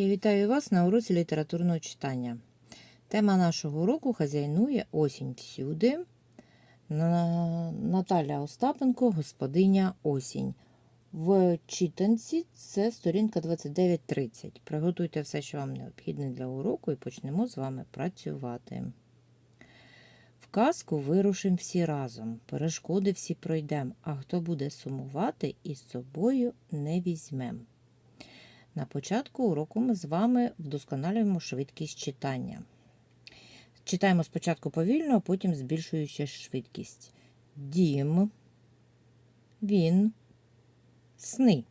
Я вітаю вас на уроці літературного читання. Тема нашого уроку хазяйнує осінь всюди. Наталя Остапенко, господиня осінь. В читанці це сторінка 29.30. Приготуйте все, що вам необхідне для уроку, і почнемо з вами працювати. В казку вирушимо всі разом, перешкоди всі пройдемо, а хто буде сумувати, із собою не візьмем. На початку уроку ми з вами вдосконалюємо швидкість читання. Читаємо спочатку повільно, а потім збільшуючи швидкість. Дім, він, сни.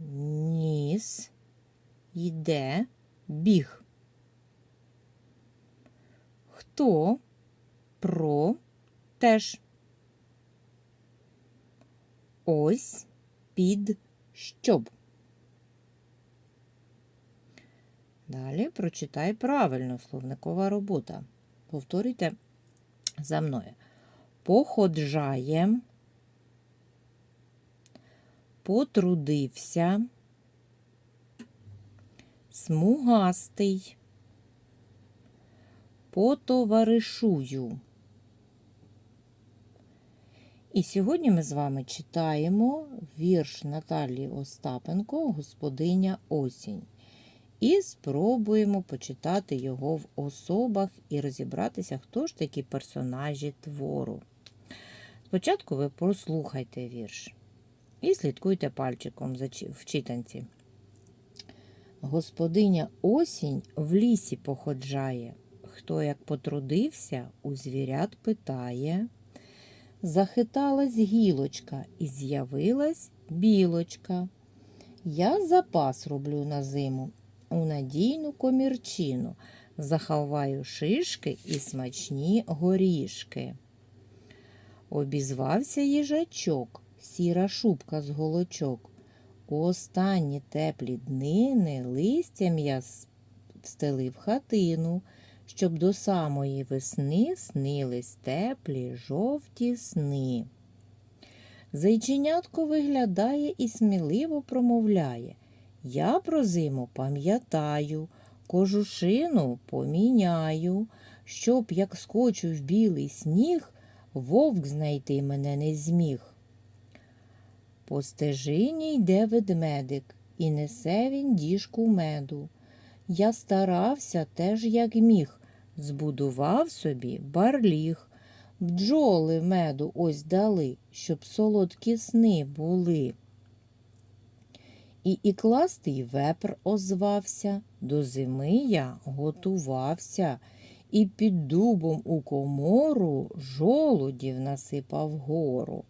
Ніс, йде, біг. Хто, про, теж. Ось під щоб. Далі прочитай правильно словникова робота. Повторюйте за мною. Походжає, потрудився, смугастий, потоваришую. І сьогодні ми з вами читаємо вірш Наталії Остапенко Господиня осінь. І спробуємо почитати його в особах і розібратися, хто ж такі персонажі твору. Спочатку ви прослухайте вірш і слідкуйте пальчиком в читанці. Господиня осінь в лісі походжає. Хто як потрудився, у звірят питає. Захиталась гілочка і з'явилась білочка. Я запас роблю на зиму у надійну комірчину, заховаю шишки і смачні горішки. Обізвався їжачок, сіра шубка з голочок. У останні теплі днини листям я стелив хатину, щоб до самої весни снились теплі жовті сни. Зайченятко виглядає і сміливо промовляє. Я про зиму пам'ятаю, кожушину поміняю, щоб, як скочу в білий сніг, вовк знайти мене не зміг. По стежині йде ведмедик, і несе він діжку меду. Я старався теж, як міг, збудував собі барліг. Бджоли меду ось дали, щоб солодкі сни були. І ікластий вепр озвався, до зими я готувався, і під дубом у комору жолудів насипав гору.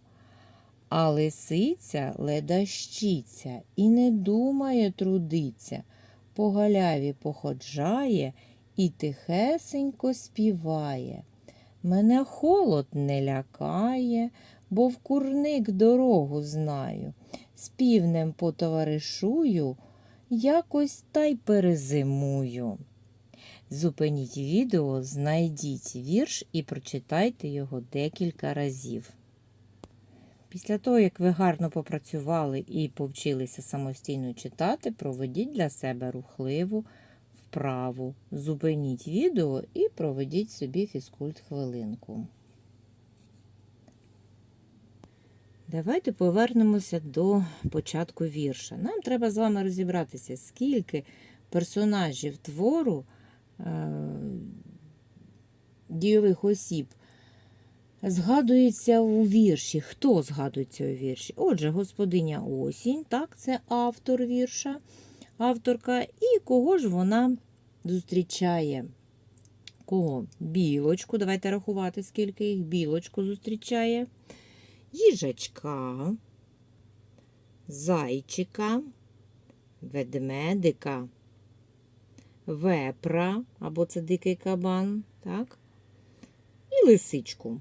А лисиця ледащиться і не думає трудиться, по галяві походжає і тихесенько співає. Мене холод не лякає, бо в курник дорогу знаю. З півнем потоваришую, якось та й перезимую. Зупиніть відео, знайдіть вірш і прочитайте його декілька разів. Після того, як ви гарно попрацювали і повчилися самостійно читати, проведіть для себе рухливу вправу. Зупиніть відео і проведіть собі фізкульт хвилинку. Давайте повернемося до початку вірша. Нам треба з вами розібратися, скільки персонажів твору е, дійових осіб згадується у вірші. Хто згадується у вірші? Отже, господиня осінь, так, це автор вірша, авторка, і кого ж вона зустрічає? Кого? Білочку. Давайте рахувати, скільки їх білочку зустрічає. Їжачка, зайчика, ведмедика, вепра, або це дикий кабан, так? І лисичку.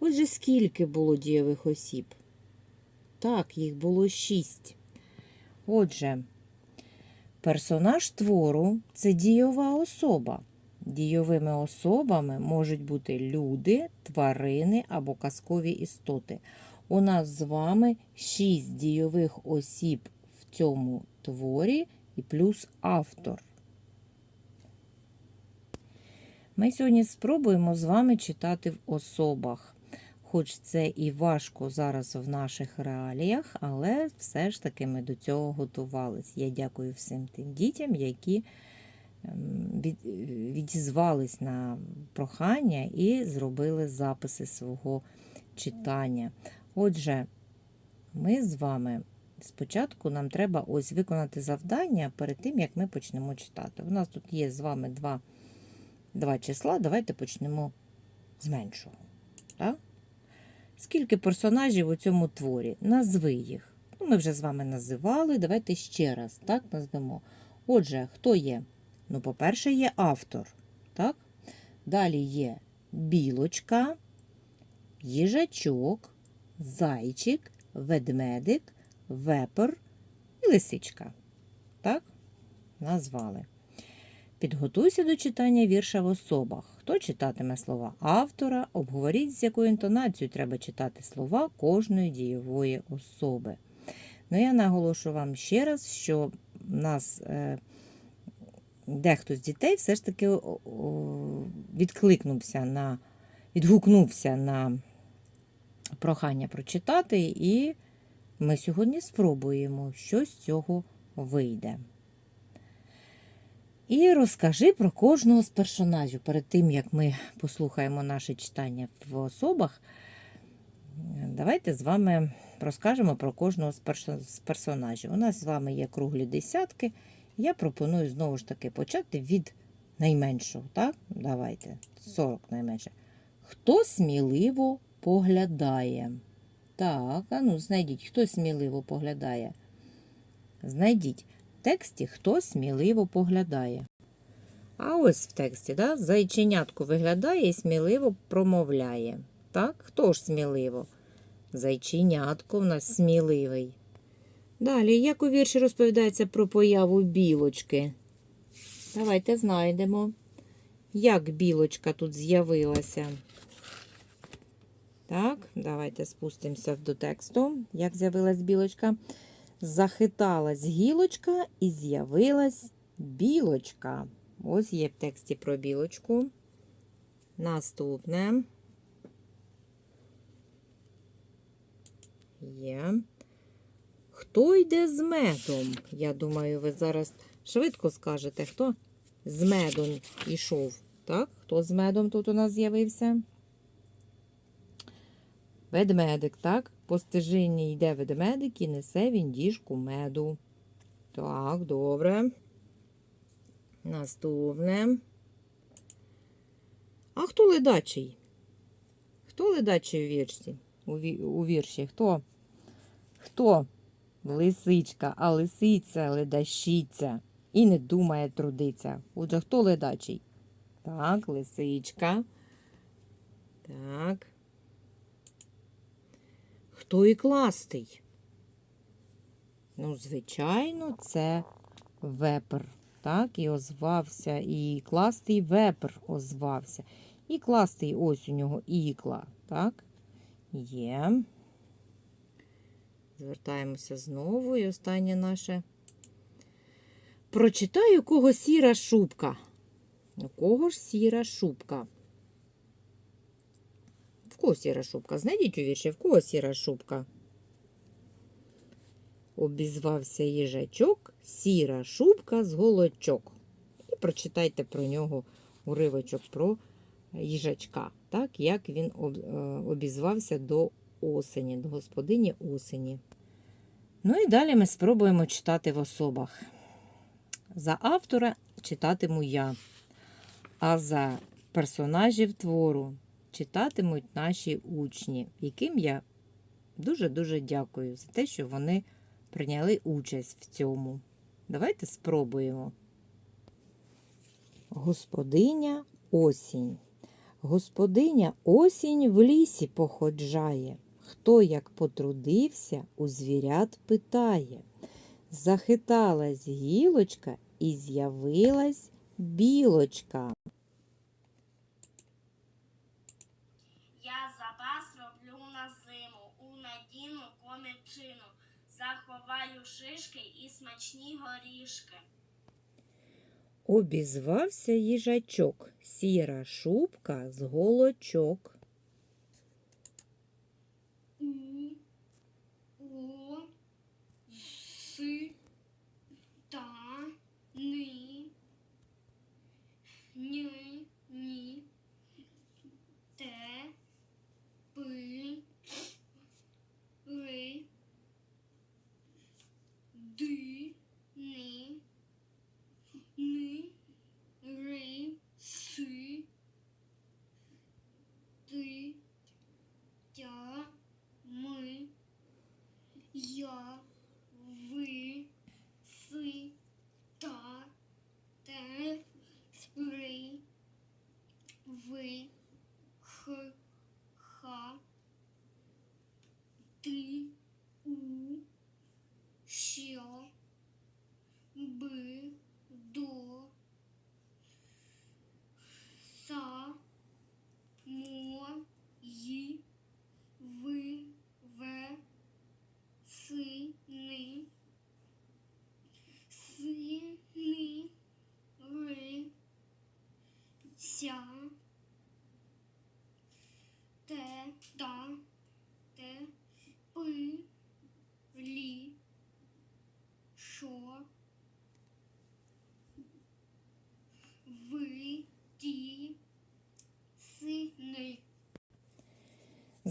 Отже, скільки було дієвих осіб? Так, їх було шість. Отже, персонаж твору це дієва особа. Дійовими особами можуть бути люди, тварини або казкові істоти. У нас з вами шість дійових осіб в цьому творі і плюс автор. Ми сьогодні спробуємо з вами читати в особах. Хоч це і важко зараз в наших реаліях, але все ж таки ми до цього готувались. Я дякую всім тим дітям, які ем, від- відізвались на прохання і зробили записи свого читання. Отже, ми з вами спочатку нам треба ось виконати завдання перед тим, як ми почнемо читати. У нас тут є з вами два, два числа. Давайте почнемо з меншого. Так? Скільки персонажів у цьому творі? Назви їх. Ну, ми вже з вами називали. Давайте ще раз так назвемо. Отже, хто є? Ну, по-перше, є автор. Так? Далі є білочка, їжачок, зайчик, ведмедик, вепер і лисичка. Так? Назвали. Підготуйся до читання вірша в особах. Хто читатиме слова автора, обговоріть, з якою інтонацією треба читати слова кожної дієвої особи. Ну, я наголошу вам ще раз, що в нас е, дехто з дітей все ж таки о, відкликнувся на, відгукнувся на прохання прочитати, і ми сьогодні спробуємо, що з цього вийде. І розкажи про кожного з персонажів. Перед тим, як ми послухаємо наше читання в особах, давайте з вами розкажемо про кожного з персонажів. У нас з вами є круглі десятки. Я пропоную знову ж таки почати від найменшого. Так? Давайте, 40 найменше. Хто сміливо поглядає? Так, а ну знайдіть, хто сміливо поглядає. Знайдіть тексті, хто сміливо поглядає. А ось в тексті, да, зайченятко виглядає і сміливо промовляє. Так, хто ж сміливо? Зайченятко в нас сміливий. Далі, як у вірші розповідається про появу білочки? Давайте знайдемо, як білочка тут з'явилася. Так, давайте спустимося до тексту. Як з'явилась білочка? Захиталась гілочка і з'явилась білочка. Ось є в тексті про білочку. Наступне. Є. Хто йде з медом? Я думаю, ви зараз швидко скажете, хто з медом йшов. Так? Хто з медом тут у нас з'явився? Ведмедик, так? По стежині йде ведмедик і несе він діжку меду. Так, добре. Наступне. А хто ледачий? Хто ледачий у вірші? У, ві- у вірші? Хто? Хто? Лисичка, а лисиця ледащиця і не думає трудиться. Отже, хто ледачий? Так, лисичка. Так. Хто і кластий? Ну, звичайно, це вепер. Так, і озвався, і кластий вепер озвався. І кластий ось у нього ікла. Так, є. Звертаємося знову. І останнє наше. Прочитай, у кого сіра шубка. У кого ж сіра шубка? Кого сіра шубка? Знайдіть у вірші, в кого сіра шубка? Обізвався їжачок, сіра шубка з голочок. І прочитайте про нього уривочок про їжачка, так, як він е, обізвався до осені, до господині осені. Ну і далі ми спробуємо читати в особах. За автора читатиму я, а за персонажів твору читатимуть наші учні, яким я дуже-дуже дякую за те, що вони прийняли участь в цьому. Давайте спробуємо. Господиня осінь. Господиня осінь в лісі походжає. Хто як потрудився, у звірят питає. Захиталась гілочка і з'явилась білочка. Я запас роблю на зиму. У лучину, заховаю шишки і смачні горішки. Обізвався їжачок, сіра шубка з голочок.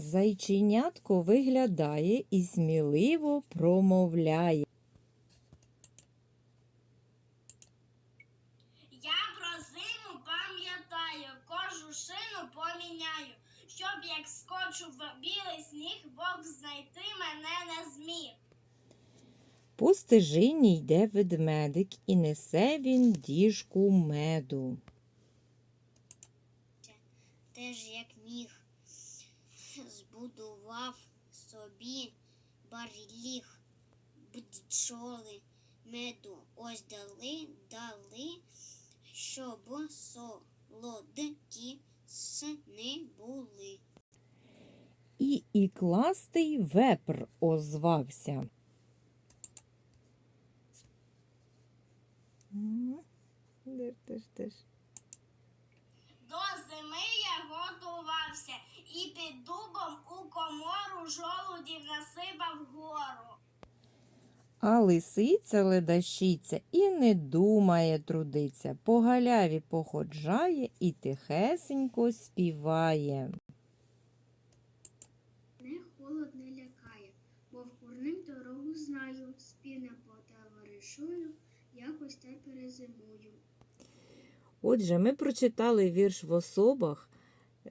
Зайченятко виглядає і сміливо промовляє. Я про зиму пам'ятаю, кожу шину поміняю, щоб як скочу в білий сніг, Бог знайти мене не зміг. По стежині йде ведмедик і несе він діжку меду. теж як міг, збудував собі барліг бджоли меду. Ось дали, дали, щоб солодкі сни були. І ікластий вепр озвався. М, Де ж, де ж, де ж? До зими я готувався і під дубом у комору жолудів насипав гору. А лисиця ледащиця і не думає трудиться, по галяві походжає і тихесенько співає. Не холод не лякає, бо в курним дорогу знаю, спільно потоваришую, якось та перезимую. Отже, ми прочитали вірш в особах.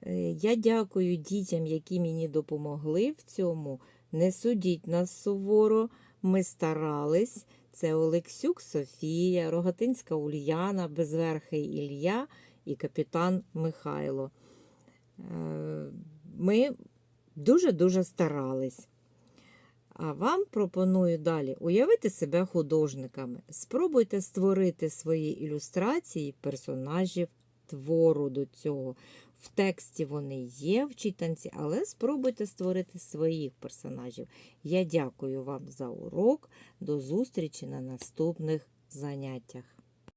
Е, Я дякую дітям, які мені допомогли в цьому. Не судіть нас суворо, ми старались. Це Олексюк Софія, Рогатинська Ульяна, Безверхий Ілля і капітан Михайло. Е, Ми дуже-дуже старались. А вам пропоную далі уявити себе художниками. Спробуйте створити свої ілюстрації персонажів твору до цього. В тексті вони є в читанці, але спробуйте створити своїх персонажів. Я дякую вам за урок. До зустрічі на наступних заняттях.